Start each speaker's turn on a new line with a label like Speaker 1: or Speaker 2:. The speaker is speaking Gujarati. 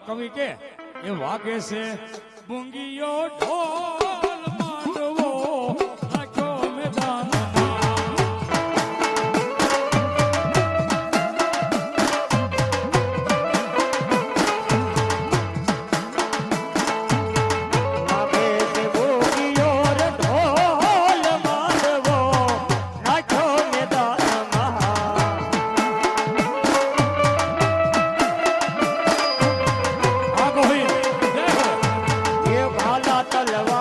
Speaker 1: કવિ કે એ વાગે છે મૂંગીયો ઢો ಬಲವಾ